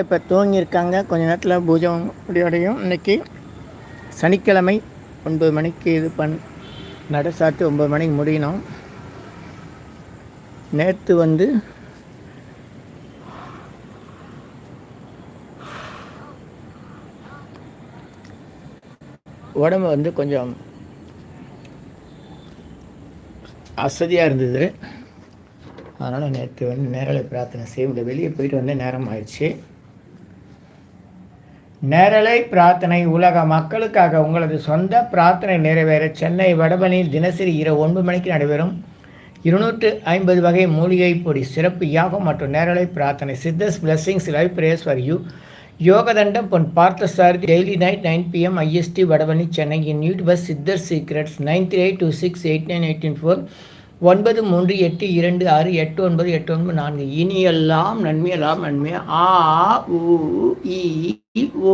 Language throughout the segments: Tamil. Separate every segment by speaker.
Speaker 1: இப்போ தூங்கியிருக்காங்க. கொஞ்ச நேரத்தில் பூஜை முடிவடையும். இன்றைக்கி சனிக்கிழமை ஒன்பது மணிக்கு இது பண் நட சாத்து ஒம்பது மணிக்கு முடியணும். நேற்று வந்து உடம்பு வந்து கொஞ்சம் அசதியாக இருந்தது. அதனால் நேற்று வந்து நேரலை பிரார்த்தனை செய்ய முடியல. வெளியே போயிட்டு வந்து நேரம் ஆயிடுச்சு. நேரலை பிரார்த்தனை உலக மக்களுக்காக உங்களது சொந்த பிரார்த்தனை நிறைவேற சென்னை வடபனியில் தினசரி இரவு ஒன்பது மணிக்கு நடைபெறும் இருநூற்று ஐம்பது வகை மூலிகை பொடி சிறப்பு யாகம் மற்றும் நேரலை பிரார்த்தனை. Siddhas blessings live prayers for you யோகதண்டம் பொன் பார்த்த sir daily night nine PM IST Vadapalani Chennai in YouTuber Siddhar secrets nine three eight two six eight nine eighteen four. ஒன்பது மூன்று எட்டு இரண்டு ஆறு எட்டு ஒன்பது எட்டு ஒன்பது நான்கு. இனியெல்லாம் நன்மையெல்லாம் நன்மை. ஆ உ இ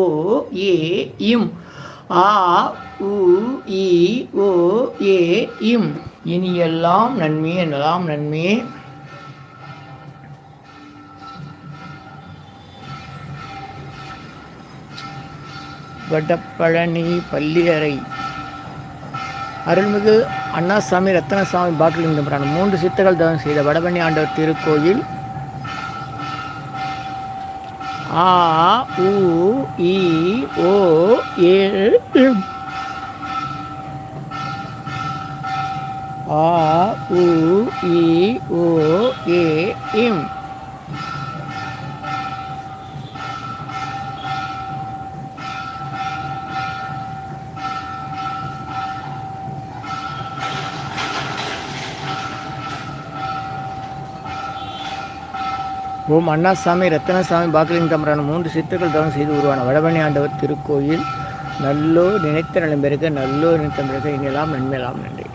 Speaker 1: ஓ ஏ இம். ஆ உ இ ஓ ஏ இம். இனியெல்லாம் நன்மை எல்லாம் நன்மை? வடப்பழனி பள்ளியறை. அருள்மிகு அண்ணாசாமி ரத்தனசாமி பாட்டிலிங்கம் புராணம் மூன்று சித்தர்கள் தவம் செய்த வடபழனி ஆண்டவர் திருக்கோயில் ஆ உ இ ஓ ஏ இம். ஆ உ இ ஓ ஏ இம் ஓம் அண்ணாசாமி ரத்தனசாமி பாக்கலிங்க தம்பரான மூன்று சித்துக்கள் தவம் செய்து உருவான வடபணி ஆண்டவர் திருக்கோயில். நல்லோ நினைத்த நலம் பெருக நல்லோ நினைத்த பிறகு இனியெல்லாம் நன்மையெல்லாம் நன்றி.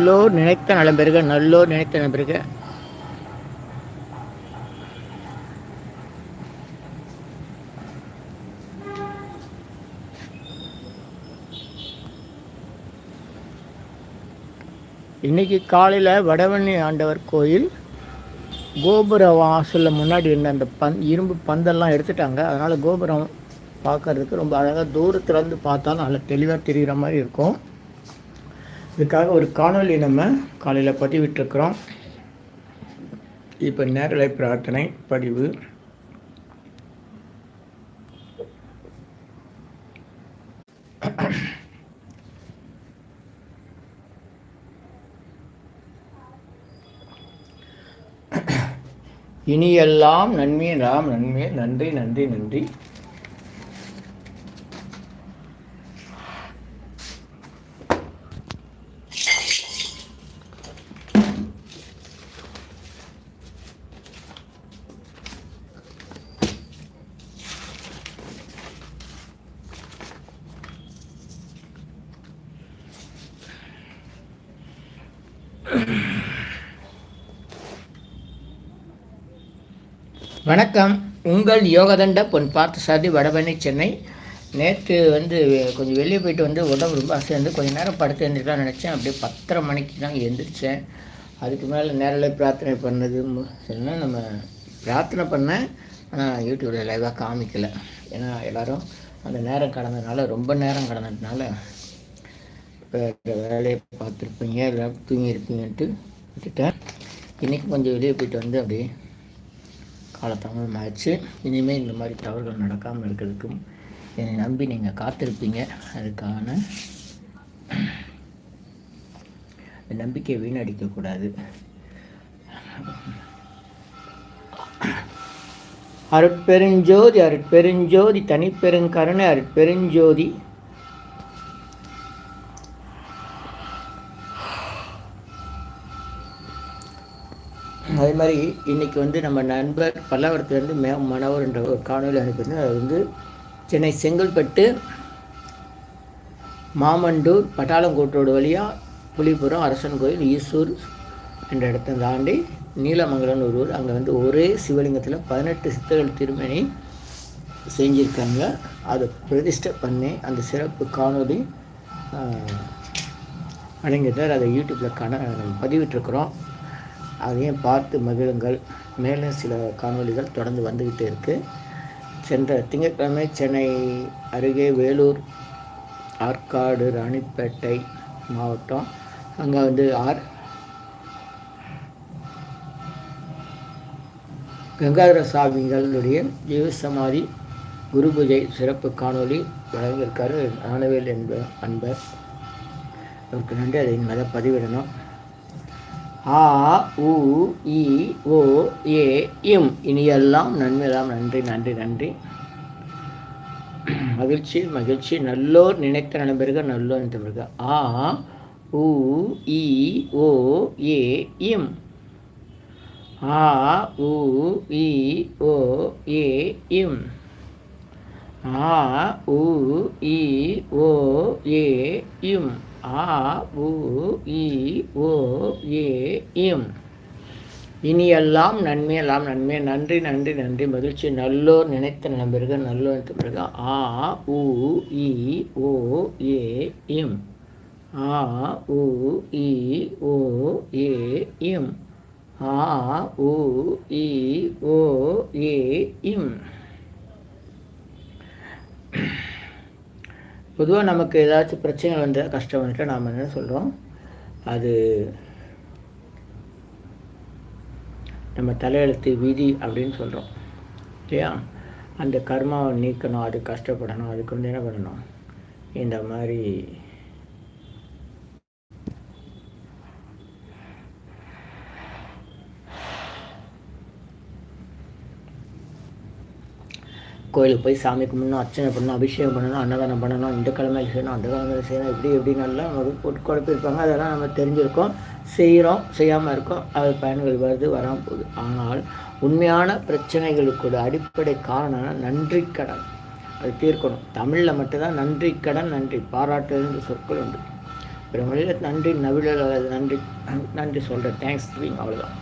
Speaker 1: நல்லோர் நினைத்த நலம் பெருக நல்லோர் நினைத்த நலம் பெருக இன்னைக்கு காலையில் வடவண்ணி ஆண்டவர் கோயில் கோபுர வாசலில் முன்னாடி இருந்த அந்த பந் இரும்பு பந்தெல்லாம் எடுத்துட்டாங்க. அதனால் கோபுரம் பார்க்கறதுக்கு ரொம்ப அழகாக தூரத்துலேருந்து பார்த்தாலும் நல்லா தெளிவாக தெரிகிற மாதிரி இருக்கும். இதுக்காக ஒரு காணொளி நம்ம காலையில் பதிவிட்டிருக்கிறோம். இப்போ நேரலை பிரார்த்தனை பதிவு. இனியெல்லாம் நன்மையே ராம் நன்மையே நன்றி நன்றி நன்றி. வணக்கம். உங்கள் யோகதண்ட பொன் பார்த்து சாதி வடபழனி சென்னை. நேற்று வந்து கொஞ்சம் வெளியே போயிட்டு வந்து உடம்பு ரொம்ப அசைந்து கொஞ்சம் நேரம் படுத்து எழுந்திரிக்கலாம்னு நினச்சேன். அப்படியே பத்தரை மணிக்கு தான் எழுந்திரிச்சேன். அதுக்கு மேலே நேரில் பிரார்த்தனை பண்ணது. நம்ம பிரார்த்தனை பண்ணேன். ஆனால் யூடியூப்பில் லைவாக காமிக்கலை. ஏன்னா எல்லோரும் அந்த நேரம் கடந்ததுனால ரொம்ப நேரம் கடந்ததுனால வேறு வேலையை பார்த்துருப்பீங்க. எல்லாம் தூங்கியிருப்பீங்கன்ட்டு விட்டுட்டேன். இன்றைக்கி கொஞ்சம் வெளியே போயிட்டு வந்து அப்படியே காலத்தாமதம் ஆயிடுச்சு இனிமேல் இந்த மாதிரி தவறுகள் நடக்காமல் இருக்கிறதுக்கும் என்னை நம்பி நீங்கள் காத்திருப்பீங்க. அதுக்கான நம்பிக்கையை வீணடிக்கக்கூடாது அருட்பெருஞ்சோதி அருட்பெருஞ்சோதி தனிப்பெருங்கருணை அருட்பெருஞ்சோதி. அதே மாதிரி இன்றைக்கி வந்து நம்ம நண்பர் பல்லாவரத்துலேருந்து மே மனோர் என்ற ஒரு காணொலி அனுப்பியிருந்தேன் அது வந்து சென்னை செங்கல்பட்டு மாமண்டூர் பட்டாளங்கோட்டோடு வழியாக புலிபுரம் அரசன் கோயில் ஈசூர் என்ற இடத்தை தாண்டி நீலமங்கலம்னு ஒரு ஊர். அங்கே வந்து ஒரே சிவலிங்கத்தில் பதினெட்டு சித்தர்கள் திருமணி செஞ்சுருக்காங்க. அதை பிரதிஷ்டை பண்ணி அந்த சிறப்பு காணொலி அடங்கிட்டார் அதை யூடியூப்பில் கண பதிவிட்டிருக்கிறோம். அதையும் பார்த்து மகிழுங்கள். மேலும் சில காணொலிகள் தொடர்ந்து வந்துக்கிட்டு இருக்குது சென்ற திங்கட்கிழமை சென்னை அருகே வேலூர் ஆற்காடு ராணிப்பேட்டை மாவட்டம். அங்கே வந்து ஆர் கங்காதர சாமிகளுடைய ஜீவசமாதி குரு பூஜை சிறப்பு காணொலி வழங்கியிருக்காரு. ராணவேல் என்ப அன்பர். அவருக்கு நன்றி. அதை மேலே பதிவிடணும் ஆ உ இ ஓ ஏ இம். இனியெல்லாம் நன்மையெல்லாம் நன்றி நன்றி நன்றி. மகிழ்ச்சி மகிழ்ச்சி. நல்லோர் நினைத்த நண்பர்கள் நல்லோர் நினைத்தவர்கள் ஆ உ இ ஓ ஏ இம். ஆ உ இ ஓ ஏ இம். ஆ உ இ ஓ ஏ இம். ஆ உ இ ஓ ஏ இம். இனியெல்லாம் நன்மையெல்லாம் நன்மை. நன்றி நன்றி நன்றி. மகிழ்ச்சி. நல்லோர் நினைத்த நண்பர்கள் நல்லோர் நினைத்த பிறகு. ஆ உ இ ஓ ஏ இம். ஆ உ இ ஓ ஏ இம். ஆ உ இ ஓ ஏ இம். பொதுவாக நமக்கு ஏதாச்சும் பிரச்சனைகள் வந்தால் கஷ்டம் வந்துட்டு நாம் என்ன சொல்கிறோம் அது நம்ம தலையெழுத்து விதி அப்படின்னு சொல்கிறோம் இல்லையா? அந்த கர்மாவை நீக்கணும் அது கஷ்டப்படணும் அதுக்கு வந்து என்ன பண்ணணும்? இந்த மாதிரி கோயிலுக்கு போய் சாமி கும்பிடணும் அர்ச்சனை பண்ணணும் அபிஷேகம் பண்ணணும் அன்னதானம் பண்ணணும் இந்த கிழமையில் செய்யணும் அந்த கிழமையில் செய்யணும் இப்படி இப்படி நல்லா நமக்கு போட்டு குழப்பிருப்பாங்க அதெல்லாம் நம்ம தெரிஞ்சிருக்கோம் செய்கிறோம் செய்யாமல் இருக்கோம் அது பயன்கள் வருது வராமல் போகுது. ஆனால் உண்மையான பிரச்சனைகளுக்கு அடிப்படை காரணம் நன்றி கடன். அது தீர்க்கணும். தமிழில் மட்டும்தான் நன்றி கடன் நன்றி பாராட்டு என்று சொற்கள் உண்டு. பிற மொழியில் நன்றி நவிழல் அல்லது நன்றி நன்றி சொல்கிறேன் தேங்க்ஸ் அவ்வளோதான்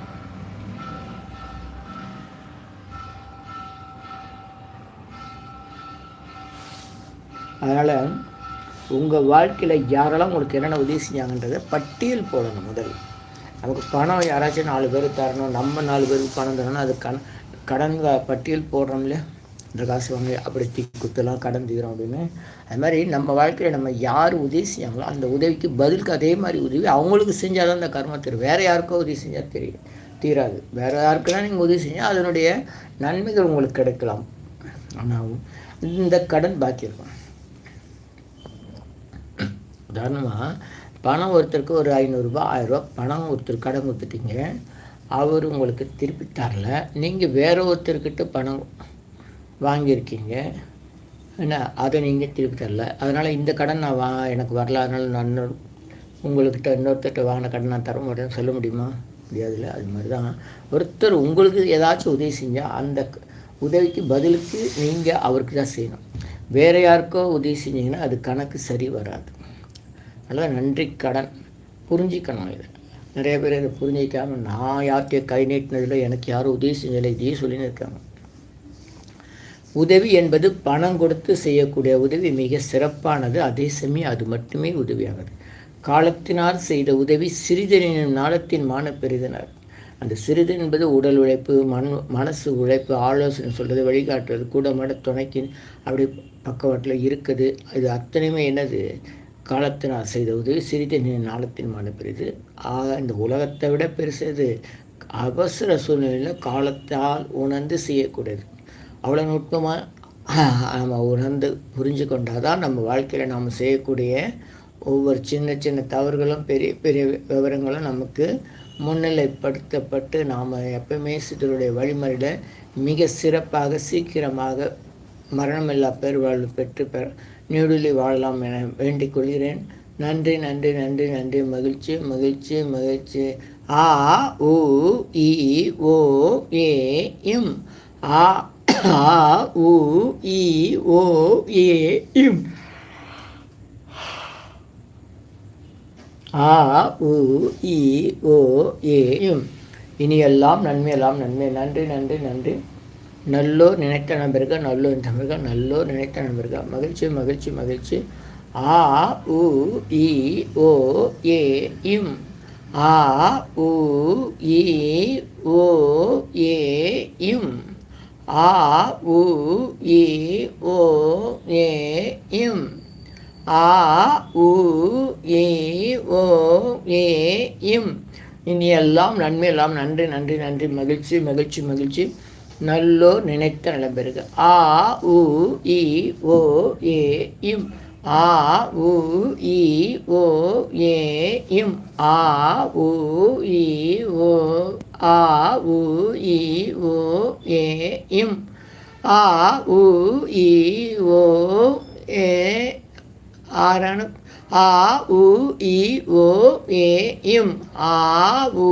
Speaker 1: அதனால் உங்கள் வாழ்க்கையில் யாரெல்லாம் உங்களுக்கு என்னென்ன உதவி செஞ்சாங்கன்றதை பட்டியல் போடணும் முதல் நமக்கு பணம் யாராச்சும் நாலு பேர் தரணும் நம்ம நாலு பேருக்கு பணம் தரணும் அது கடன் கடன் பட்டியல் போடுறோம் இல்லையா? இந்த காசு வாங்க அப்படி தீ குத்தலாம் கடன் தீரும் அப்படின்னு. அது மாதிரி நம்ம வாழ்க்கையில் நம்ம யார் உதவி செய்யாங்களோ அந்த உதவிக்கு பதிலுக்கு அதே மாதிரி உதவி அவங்களுக்கு செஞ்சால் தான் அந்த கர்மம் தெரியும் வேறு யாருக்கோ உதவி செஞ்சால் தெரியும் தீராது. வேறு யாருக்கெல்லாம் நீங்கள் உதவி செஞ்சால் அதனுடைய நன்மைகள் உங்களுக்கு கிடைக்கலாம். ஆனால் இந்த கடன் பாக்கி இருக்கும். உதாரணமாக பணம் ஒருத்தருக்கு ஒரு ஐநூறுரூபா ஆயிரரூபா பணம் ஒருத்தர் கடன் கொடுத்துட்டீங்க. அவர் உங்களுக்கு திருப்பி தரல. நீங்கள் வேற ஒருத்தர்கிட்ட பணம் வாங்கியிருக்கீங்க. என்ன? அதை நீங்கள் திருப்பி தரல. அதனால் இந்த கடன் நான் வா எனக்கு வரல. அதனால் நான் இன்னொரு உங்கள்கிட்ட இன்னொருத்தர்கிட்ட வாங்கின கடன் நான் தர மாட்டேன்னு சொல்ல முடியுமா? முடியாதுல்ல. அது மாதிரி தான் ஒருத்தர் உங்களுக்கு ஏதாச்சும் உதவி செஞ்சால் அந்த உதவிக்கு பதிலுக்கு நீங்கள் அவருக்கு தான் செய்யணும். வேறு யாருக்கோ உதவி செஞ்சீங்கன்னா அது கணக்கு சரி வராது. அல்லது நன்றி கடன். புரிஞ்சிக்கணும் இதை. நிறைய பேர் இதை புரிஞ்சிக்காமல் நான் யார்கிட்ட கை நீட்டினதில் எனக்கு யாரும் உதவி செஞ்சதில்லை இதையே சொல்லின்னு இருக்காங்க. உதவி என்பது பணம் கொடுத்து செய்யக்கூடிய உதவி மிக சிறப்பானது அதே சமயம் அது மட்டுமே உதவியானது. காலத்தினால் செய்த உதவி சிறிதனின் நாளத்தின் மான பெரிதனர். அந்த சிறிது என்பது உடல் உழைப்பு மண் மனசு உழைப்பு ஆலோசனை சொல்கிறது வழிகாட்டுறது கூட மட துணைக்கின் அப்படி பக்கவாட்டில் இருக்குது. இது அத்தனையுமே என்னது? காலத்தினால் செய்த உதவி சிறிது நாளத்தின் மன பெரிது ஆக இந்த உலகத்தை விட பெருசது அவசர சூழ்நிலையில் காலத்தால் உணர்ந்து செய்யக்கூடியது. அவ்வளோ நுட்பமாக நம்ம உணர்ந்து புரிஞ்சு கொண்டால் தான் நம்ம வாழ்க்கையில் நாம் செய்யக்கூடிய ஒவ்வொரு சின்ன சின்ன தவறுகளும் பெரிய பெரிய விவரங்களும் நமக்கு முன்னிலைப்படுத்தப்பட்டு நாம் எப்பவுமே சித்தருடைய வழிமுறையில் மிக சிறப்பாக சீக்கிரமாக மரணமில்லா பெருவாழ்வு பெற்று பெற நீடுலி வாழலாம் என வேண்டிக் கொள்கிறேன். நன்றி நன்றி நன்றி நன்றி. மகிழ்ச்சி மகிழ்ச்சி மகிழ்ச்சி. ஆ உ இ ஓ ஏ இம். ஆ ஆ உ இ ஓ ஏ இம். ஆ உ இ ஓ ஏ இம். இனியெல்லாம் நன்மையெல்லாம் நன்மை. நன்றி நன்றி நன்றி. நல்லோர் நினைத்த நம்பர்கள் நல்லோர் நம்பர்கள் நல்லோர் நினைத்த நம்பர்கள் மகிழ்ச்சி மகிழ்ச்சி மகிழ்ச்சி. ஆ உ இ ஓ ஏ இம். ஆ உ இ ஓ ஏ இம். ஆ உ இ ஓ ஏ இம். ஆ உ ஏ ஓ ஏ இம். இனி எல்லாம் நன்மை எல்லாம் நன்றி நன்றி நன்றி. மகிழ்ச்சி மகிழ்ச்சி மகிழ்ச்சி. நல்லோர் நினைத்த நலம் பெறுக. ஆ உ இ ஓ ஏ இம். ஆ உ இ ஓ ஏ இம். ஆ உ இ ஓ ஆ உ இ ஓ ஏ இம். ஆ உ இ ஓ ஏ ஆறான ஆ உ இ ஓ ஏ இம். ஆ உ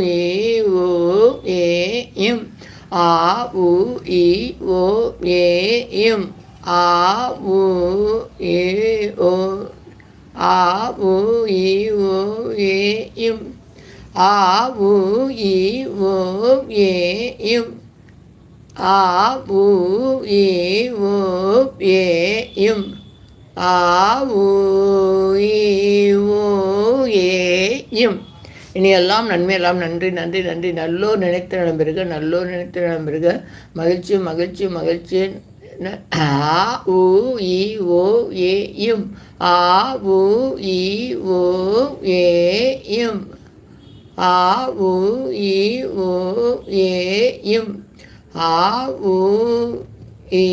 Speaker 1: இ ஓ ஏ இம். ஆ உ இ ஓ ஏ இம் ஆ உ ஏ ஓ. ஆ உ இ ஓ ஏ இம் ஆ உ இ ஓ ஏ இம் ஆ உ இ ஓ ஏ இம் ஆ உ இ ஓ ஏ இம் இனி எல்லாம் நன்றி நன்றி நன்றி. நல்லோர் நினைத்த நம்பருக நல்லோர் நினைத்த நம்பருக மகிழ்ச்சி மகிழ்ச்சி மகிழ்ச்சி. ஆ உ இ ஓ ஏ இம். ஆ உ இ ஓ ஏ இம். ஆ உ இ ஓ ஏ இம். ஆ உ இ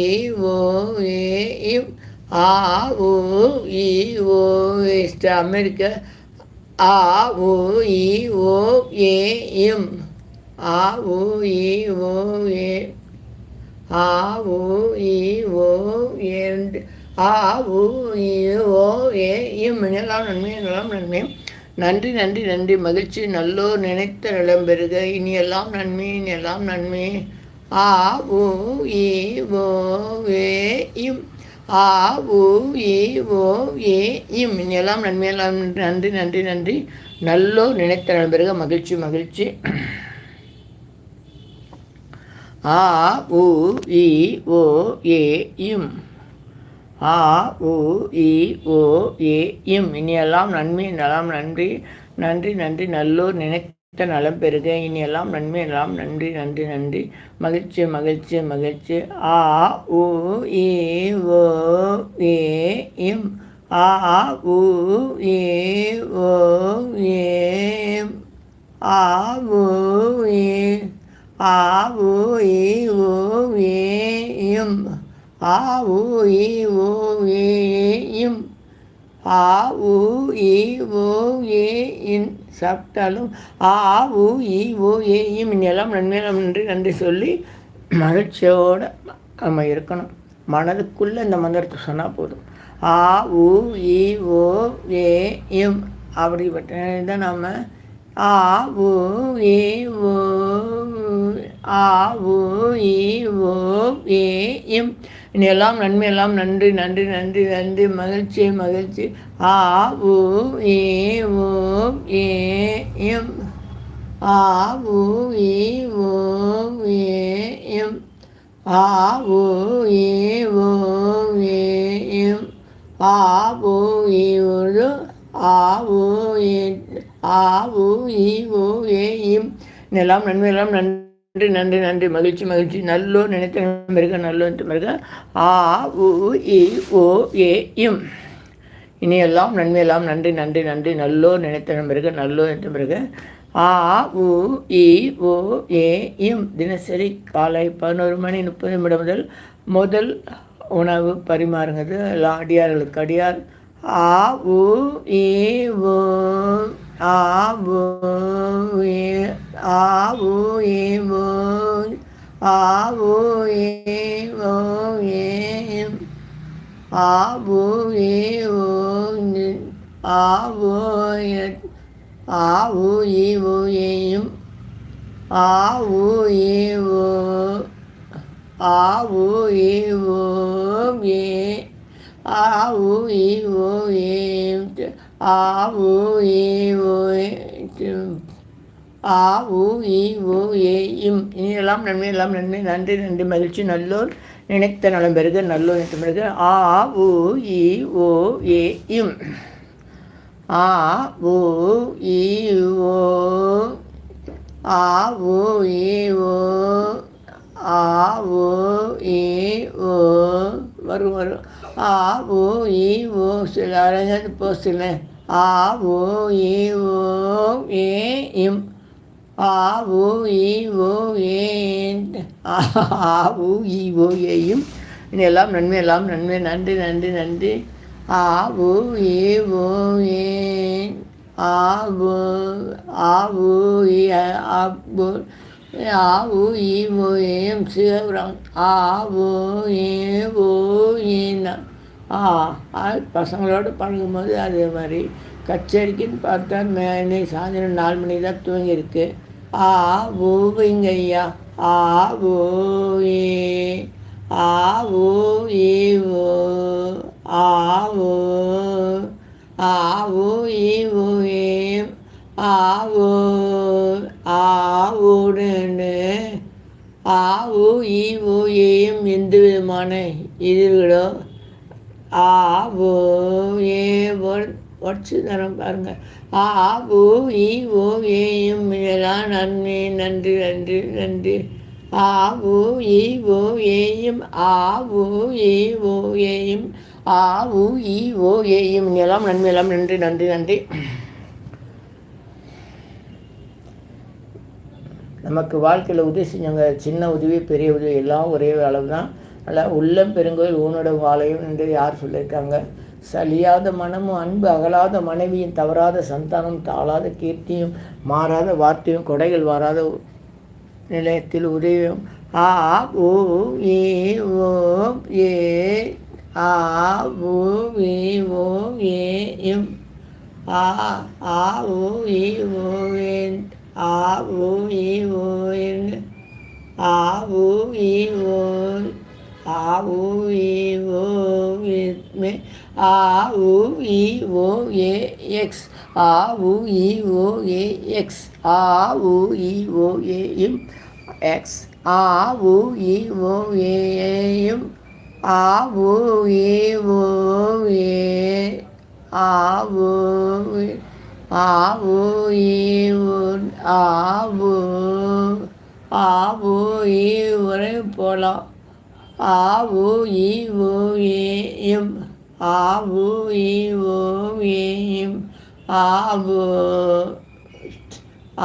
Speaker 1: ஓ ஏ இம். ஆ உ இ ஓ அமெரிக்கா ஆ ஓ இ ஓ ஏ ஆ உ இ ஓ ஏ. ஆ உ இ ஓ ஏண்டு ஆ ஓ இ ஓ ஏ இம் எல்லாம் நன்மை எல்லாம் நன்மை? நன்றி நன்றி நன்றி. மகிழ்ச்சி. நல்லோர் நினைத்த நிலம் பெறுக. இனி எல்லாம் நன்மை இனி எல்லாம் நன்மை. ஆ ஓ இ ஓ ஏ இம் ஆ உ இ ஓ ஏ இம். இனியெல்லாம் நன்மை நன்றி நன்றி நன்றி. நல்லோர் நினைத்த நண்பர்கள் மகிழ்ச்சி மகிழ்ச்சி. ஆ உ இ ஓ ஏ இம். ஆ உ இ ஓ ஏ இம். இனியெல்லாம் நன்மை நலம் நன்றி. நன்றி நன்றி. நல்லோர் நினை நலம் பெறுக இனியெல்லாம் நன்மை எல்லாம் நன்றி நன்றி நன்றி. மகிழ்ச்சி மகிழ்ச்சி மகிழ்ச்சி. ஆ உ ஏ ஓ ஏ இம் ஆ உ ஏ ஓ ஏ ஆ உ ஏ. ஆ உ இ ஓ ஏ இம் ஆ உ இ ஓ ஏ இம் ஆ உ இ ஓ ஏ இன் சாப்பிட்டாலும் ஆ உ இ ஓ ஏ இம் எல்லாம் நன்மையெல்லாம் நன்றி நன்றி சொல்லி மகிழ்ச்சியோடு நம்ம இருக்கணும். மனதுக்குள்ளே இந்த மந்திரத்தை சொன்னால் போதும். ஆ உ இ ஓ ஏ இம் அப்படிப்பட்ட தான் நம்ம ஆ உ ஏ ஓ ஆ உ இ ஓ ஏ இம் இனி எல்லாம் நன்மை நன்றி நன்றி நன்றி நன்றி. மகிழ்ச்சி மகிழ்ச்சி. ஆ உ ஏ ஓ ஏ எம். ஆ உ ஏ ஓ ஏ எம். ஆ உ ஏ ஓ ஏ எம். ஆ உ ஏ ஒரு ஆ உ ஏ ஆ உ இ ஓ ஏ இம் எல்லாம் நன்மையெல்லாம் நன்றி நன்றி நன்றி. மகிழ்ச்சி மகிழ்ச்சி. நல்லோ நினைத்த மிருக நல்லோ மிருக ஆ உ இ ஓ ஏ இம் நன்மையெல்லாம் நன்றி நன்றி நன்றி. நல்லோ நினைத்த மிருக நல்லோ நினைத்த மிருக ஆ உ இ ஓ ஏ இம் தினசரி காலை பதினோரு மணி முப்பது நிமிடம் முதல் முதல் உணவு பரிமாறுங்கிறது எல்லாம் அடியார்களுக்கு அடியார் ஆ உ இ ஓ ஆ உ ஏ ஆ உ இ ஓ ஆ உ இ ஓ ஏ ஆ உ இ ஓ ஆ உ ஆ உ இ ஓ ஏயும் ஆ உ இ ஓ ஆ உ இ ஓ ஏ ஆ உ இ ஓ ஏம் ஆ உ இ ஓ ஆ உ இ ஓ ஏயும் இனியெல்லாம் நன்மை எல்லாம் நன்மை. நன்றி நன்றி. மகிழ்ச்சி. நல்லோர் நினைத்த நலம் பெருக நல்லோர் நினைத்த பெருக ஆ உ இ ஓ ஏ இம். ஆ ஓ இ ஓ ஆ ஓ இ ஓ ஆ ஓ ஏ ஓ. வரும் வரும். ஆ ஓ ஈ ஓ சில அழகாக போ சில ஆ ஓ ஈ ஓ ஏ இம். ஆ ஓ ஈ ஓ ஏ ஆ ஓ ஈ ஓ ஏயும் எல்லாம் நன்மை எல்லாம் நன்மை. நன்றி நன்றி நன்றி. ஆ ஓ ஏ ஓ ஏ ஆ ஓ ஆ ஓ ஏ ஆ ஓ ஆ உ இ ஓ ஏம் சிவபுரம். ஆ ஓ ஏ ஓ ஏன்னா ஆ பசங்களோடு பழகும்போது அதே மாதிரி கச்சேரிக்குன்னு பார்த்தா மேலே சாயந்தரம் நாலு மணி தான் தூங்கியிருக்கு. ஆ ஓவுங்க ஐயா ஆ ஓ ஏ ஆ ஓ ஏ ஓ ஆ ஓ ஆ ஓ ஏ ஓ ஏம். ஆ ஓ ஆ ஓடுன்னு ஆ உ இ ஓ ஏயும் எந்த விதமான எதிர்களோ ஆ ஓ ஏ தரம் பாருங்கள் ஆ ஓ இ ஓ ஏயும் இதெல்லாம் நன்மை நன்றி நன்றி நன்றி. ஆ ஓ இ ஓ ஏயும் ஆ ஓ இ ஓ ஏயும் ஆ உ இ ஓ ஏயும் எல்லாம் நன்மை எல்லாம் நன்றி நன்றி நன்றி. நமக்கு வாழ்க்கையில் உதவி செஞ்சவங்க சின்ன உதவி பெரிய உதவி எல்லாம் ஒரே அளவு தான் நல்லா உள்ளம் பெருங்கோயில் ஊனோட வாழையும் என்று யார் சொல்லியிருக்காங்க. சலியாத மனமும் அன்பு அகலாத மனைவியும் தவறாத சந்தானம் தாழாத கீர்த்தியும் மாறாத வார்த்தையும் கொடைகள் வாராத நிலையத்தில் உதவியும். ஆ ஊ ஏ ஓ ஏ ஆ ஊ ஏ ஓ ஏ எம். ஆ ஆ ஓ ஏ ஓ என் ஆ ஓ ஏ ஓ என் ஆ ஓ ஏ ஓ ஆ ஓ ஏ ஓ ஆ உ இ ஓ ஏ எக்ஸ் ஆ உ இ ஓ ஏ எக்ஸ் ஆ உ இ ஓ ஏ இம் எக்ஸ் ஆ உ இ ஓ ஏயும் ஆ உ இ ஓ ஏ ஆ உ ஆ உ இ ஆ உ ஆ உ இ போகலாம் ஆ உ இ ஓ ஏ எம் ஆவு ஈவோம் ஆவு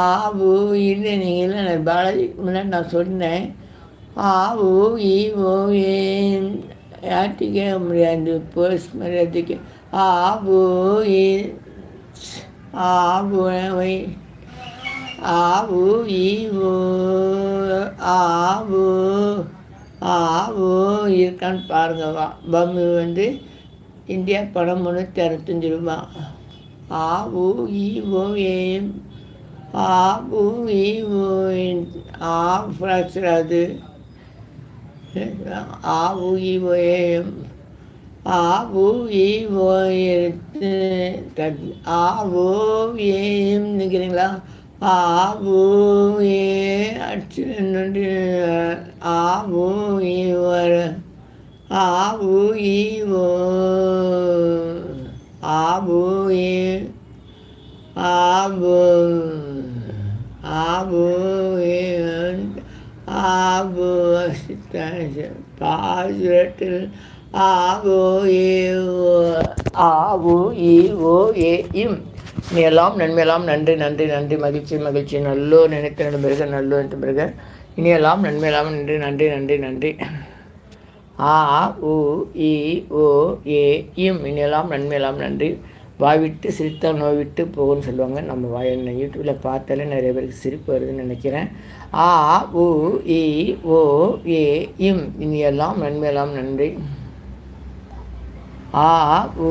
Speaker 1: ஆவு இல்லை நீங்கள் இல்லை பாலாஜிக்கு முன்னாடி நான் சொன்னேன். ஆவு ஈவோ ஏ யார்கிட்ட கேட்க முடியாது. போலீஸ் மரியாதைக்கு ஆவு ஆவு ஆவு ஈவு ஆவு ஆவு. இருக்கான்னு பாருங்கவா பம்மி வந்து இந்தியா படம் முந்நூற்றி அறுபத்தஞ்சு ரூபா. ஆ உ இ ஓ ஏம் ஆ உ ஏம். ஓ ஆ ஃப்ராக்சர் அது ஆ உ இ ஓ ஏம் ஆ உ இ ஓ ஆ ஓ ஏம் நிற்கிறீங்களா ஆ ஓ ஏ அடிச்சு ஆ ஓ ஏ வர ஆவு ஈவோ ஆவு ஆவு ஆவு ஆவு பாசுரத்தில் ஆவு ஈவோ ஆவு ஓ ஏ இம். நீ எல்லாம் நன்மையெல்லாம் நன்றி நன்றி நன்றி. மகிழ்ச்சி மகிழ்ச்சி. நல்லோ நினைத்த நடும்பிறகு நல்லோ என்று பிறகு இனியெல்லாம் நன்மையெல்லாம் நன்றி நன்றி நன்றி நன்றி. ஆ உ இ ஓ ஏ இம். இனியெல்லாம் நன்மையெல்லாம் நன்றி. வாய்விட்டு சிரித்தால் நோய்விட்டு போகும்னு சொல்லுவாங்க. நம்ம வாய் யூடியூப்பில் பார்த்தாலே நிறைய பேருக்கு சிரிப்பு வருதுன்னு நினைக்கிறேன். ஆ உ இ ஓ ஏ இம். இனியெல்லாம் நன்மையெல்லாம் நன்றி. ஆ உ